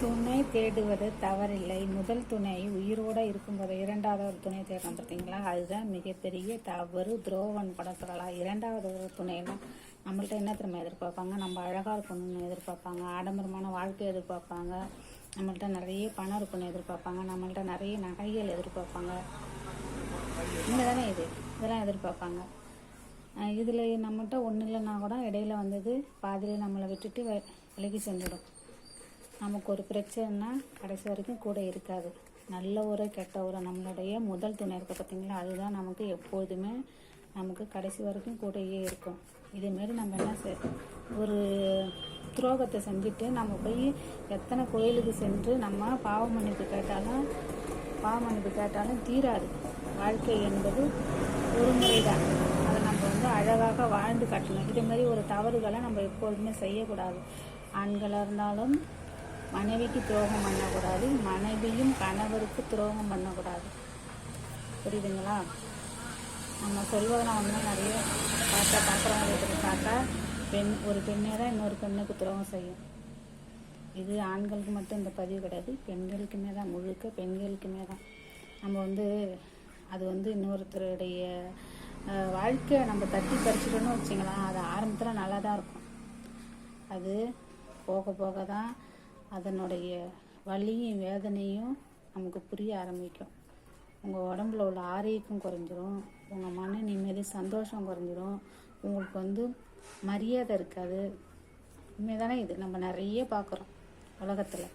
துணை தேடுவது தவறில்லை. முதல் துணை உயிரோடு இருக்கும்போது இரண்டாவது ஒரு துணை தேடுறோம் பார்த்தீங்களா அதுதான் மிகப்பெரிய தவறு துரோகன் படம் சொல்லலாம் இரண்டாவது ஒரு துணைனா நம்மள்ட்ட என்ன திறமை எதிர்பார்ப்பாங்க? நம்ம அழகாக இருக்கணும்னு எதிர்பார்ப்பாங்க. ஆடம்பரமான வாழ்க்கை எதிர்பார்ப்பாங்க. நம்மள்ட்ட நிறைய பணம் இருக்கணும்னு எதிர்பார்ப்பாங்க. நம்மள்ட்ட நிறைய நகைகள் எதிர்பார்ப்பாங்க. தானே இது? இதெல்லாம் எதிர்பார்ப்பாங்க. இதில் நம்மகிட்ட ஒன்றும் இல்லைன்னா கூட இடையில வந்தது பாதியில் நம்மளை விட்டுட்டு விலகி சென்றுடும். நமக்கு ஒரு பிரச்சனைனா கடைசி வரைக்கும் கூட இருக்காது. நல்ல ஒரு கெட்ட ஒரு நம்மளுடைய முதல் துணை இருக்க பார்த்தீங்களா அதுதான் நமக்கு எப்போதுமே நமக்கு கடைசி வரைக்கும் கூடயே இருக்கும். இதேமாரி நம்ம என்ன செய் ஒரு துரோகத்தை செஞ்சுட்டு நம்ம போய் எத்தனை கோயிலுக்கு சென்று நம்ம பாவ மன்னிப்பு கேட்டாலும் பாவ மன்னிப்பு கேட்டாலும் தீராது. வாழ்க்கை என்பது ஒரு முறைதான். அதை நம்ம வந்து அழகாக வாழ்ந்து காட்டணும். இதே மாதிரி ஒரு தவறுகளை நம்ம எப்பொழுதுமே செய்யக்கூடாது. ஆண்களாக இருந்தாலும் மனைவிக்கு துரோகம் பண்ணக்கூடாது மனைவியும் கணவருக்கு துரோகம் பண்ணக்கூடாது. புரியுதுங்களா? நம்ம சொல்வதெல்லாம் நான் ஒன்றும் நிறைய. பார்த்தா பார்க்குறவங்களுக்கு பார்த்தா பெண் ஒரு பெண்ணே தான் இன்னொரு பெண்ணுக்கு துரோகம் செய்யும். இது ஆண்களுக்கு மட்டும் இந்த பதிவு கிடையாது. பெண்களுக்குமே தான் முழுக்க பெண்களுக்குமே தான். நம்ம வந்து அது வந்து இன்னொருத்தருடைய வாழ்க்கையை நம்ம தட்டி பறிச்சிட்டோன்னு வச்சுங்களேன் அது ஆரம்பத்தில் நல்லா தான் இருக்கும். அது போக போக தான் அதனுடைய வலியும் வேதனையும் நமக்கு புரிய ஆரம்பிக்கும். உங்கள் உடம்புல உள்ள ஆரோக்கியம் குறைஞ்சிரும். உங்கள் மன நிம்மதி சந்தோஷம் குறைஞ்சிரும். உங்களுக்கு வந்து மரியாதை இருக்காது. உண்மைதானே இது? நம்ம நிறைய பார்க்குறோம் உலகத்தில்.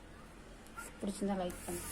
பிடிச்சிருந்தா லைக் பண்ணுங்க.